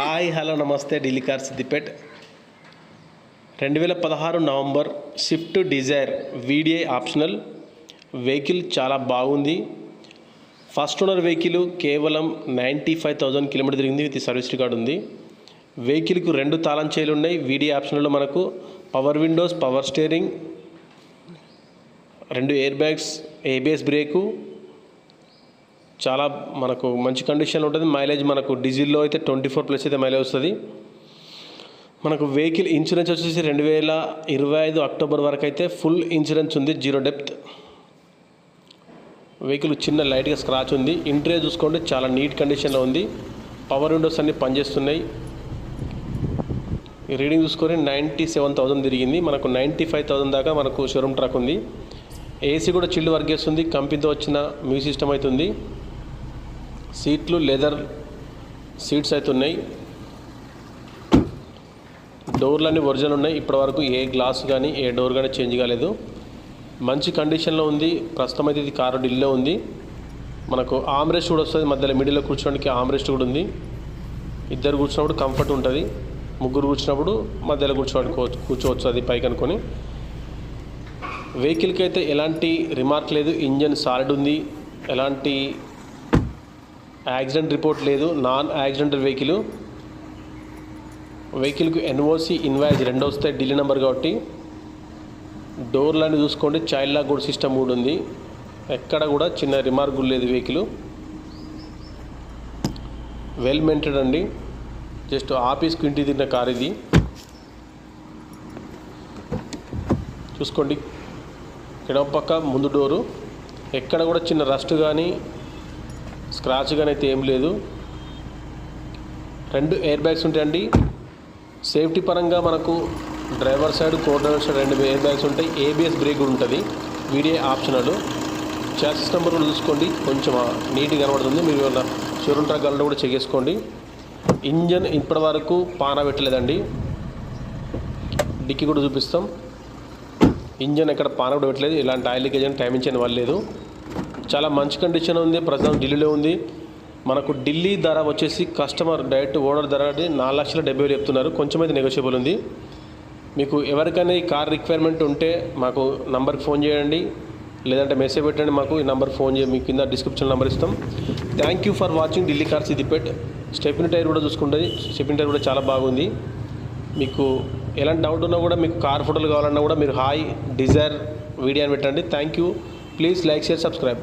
Hi hello నమస్తే ఢిల్లీ సిద్దిపేట్ రెండు వేల పదహారు November Swift Dzire VDI optional. Vehicle చాలా బాగుంది. ఫస్ట్ ఓనర్ వెహికల్ కేవలం నైంటీ ఫైవ్ థౌజండ్ కిలోమీటర్ తిరిగింది విత్ సర్వీస్ రికార్డ్ ఉంది. వెహికల్కు రెండు తాళం చేలు ఉన్నాయి. వీడిఐ ఆప్షనల్లో మనకు పవర్ విండోస్ పవర్ స్టీరింగ్ రెండు ఎయిర్ బ్యాగ్స్ ఏబిఎస్ బ్రేకు చాలా మనకు మంచి కండిషన్లో ఉంటుంది. మైలేజ్ మనకు డీజిల్లో అయితే ట్వంటీ ఫోర్ ప్లస్ అయితే మైలేజ్ వస్తుంది. మనకు వెహికల్ ఇన్సూరెన్స్ వచ్చేసి రెండు వేల ఇరవై ఐదు అక్టోబర్ వరకు అయితే ఫుల్ ఇన్సూరెన్స్ ఉంది జీరో డెప్త్ వెహికల్ చిన్న లైట్గా స్క్రాచ్ ఉంది. ఇంటీరియర్ చూసుకోండి చాలా నీట్ కండిషన్లో ఉంది. పవర్ విండోస్ అన్నీ పనిచేస్తున్నాయి. రీడింగ్ చూసుకొని నైంటీ సెవెన్ థౌసండ్ తిరిగింది. మనకు నైంటీ ఫైవ్ థౌసండ్ దాకా మనకు షోరూమ్ ట్రాక్ ఉంది. ఏసీ కూడా చిల్లు వర్క్ చేస్తుంది. కంపెనీతో వచ్చిన మ్యూజిక్ సిస్టమ్ అయితే ఉంది. సీట్లు లెదర్ సీట్స్ అయితే ఉన్నాయి. డోర్లన్నీ ఒరిజినల్ ఉన్నాయి. ఇప్పటివరకు ఏ గ్లాస్ కానీ ఏ డోర్ కానీ చేంజ్ కాలేదు. మంచి కండిషన్లో ఉంది. ప్రస్తుతం అయితే ఇది కారు ఢిల్లీలో ఉంది. మనకు ఆమ్రెస్ట్ కూడా వస్తుంది. మధ్యలో మిడిల్లో కూర్చోడానికి ఆమ్రెస్ట్ కూడా ఉంది. ఇద్దరు కూర్చున్నప్పుడు కంఫర్ట్ ఉంటుంది. ముగ్గురు కూర్చున్నప్పుడు మధ్యలో కూర్చోడానికి కూర్చోవచ్చు అది పైకి అనుకొని. వెహికల్కి అయితే ఎలాంటి రిమార్క్ లేదు. ఇంజన్ సాలిడ్ ఉంది. ఎలాంటి యాక్సిడెంట్ రిపోర్ట్ లేదు నాన్ యాక్సిడెంటల్ వెహికల్. వెహికల్కి ఎన్ఓసి ఇన్వాయిస్ రెండు వస్తాయి ఢిల్లీ నెంబర్ కాబట్టి. డోర్లన్నీ చూసుకోండి చైల్డ్ లాక్ కూడా సిస్టమ్ కూడా ఉంది. ఎక్కడ కూడా చిన్న రిమార్క్ లేదు వెహికల్. వెల్ మెయింటెడ్ అండి. జస్ట్ ఆఫీస్కి ఇంటి తిన్న కార్ ఇది. చూసుకోండి. ఎడమ పక్క ముందు డోరు. ఎక్కడ కూడా చిన్న రస్ట్ కానీ స్క్రాచ్ కానీ అయితే ఏం లేదు. రెండు ఎయిర్ బ్యాగ్స్ ఉంటాయండి సేఫ్టీ పరంగా మనకు driver side co driver side రెండు ఎయిర్ బ్యాగ్స్ ఉంటాయి. ఏబిఎస్ బ్రేక్ కూడా ఉంటుంది. Video optional. చాసిస్ నెంబర్ కూడా చూసుకోండి. కొంచెం నీట్గా కనబడుతుంది. మీరు ఏమన్నా షోరూమ్ ట్రాక్ గల్లో కూడా చెక్ చేసుకోండి. ఇంజన్ ఇప్పటి వరకు పాన పెట్టలేదండి. డిక్కీ కూడా చూపిస్తాం. ఇంజన్ ఎక్కడ పాన కూడా పెట్టలేదు. ఇలాంటి ఆయిల్ లీకేజ్ అని టైమించని వాళ్ళు లేదు. చాలా మంచి కండిషన్ ఉంది ప్రస్తుతం ఢిల్లీలో ఉంది. మనకు ఢిల్లీ ధర వచ్చేసి కస్టమర్ డైరెక్ట్ ఓనర్ ధర నాలుగు లక్షల డెబ్బై వేలు చెప్తున్నారు. కొంచెం అయితే నెగోషియబుల్ ఉంది. మీకు ఎవరికైనా ఈ కార్ రిక్వైర్మెంట్ ఉంటే మాకు నంబర్కి ఫోన్ చేయండి. లేదంటే మెసేజ్ పెట్టండి మాకు. ఈ నెంబర్ ఫోన్ చేయ. మీ కింద డిస్క్రిప్షన్ నెంబర్ ఇస్తాం. Thank you for watching Delhi car Siddipet stepney tyre కూడా చూసుకుంటుంది. స్టెపిన్ టైర్ కూడా చాలా బాగుంది. మీకు ఎలాంటి డౌట్ ఉన్నా కూడా మీకు కార్ ఫోటోలు కావాలన్నా కూడా మీరు హాయ్ డిజైర్ వీడియో అని పెట్టండి. Thank you please like share subscribe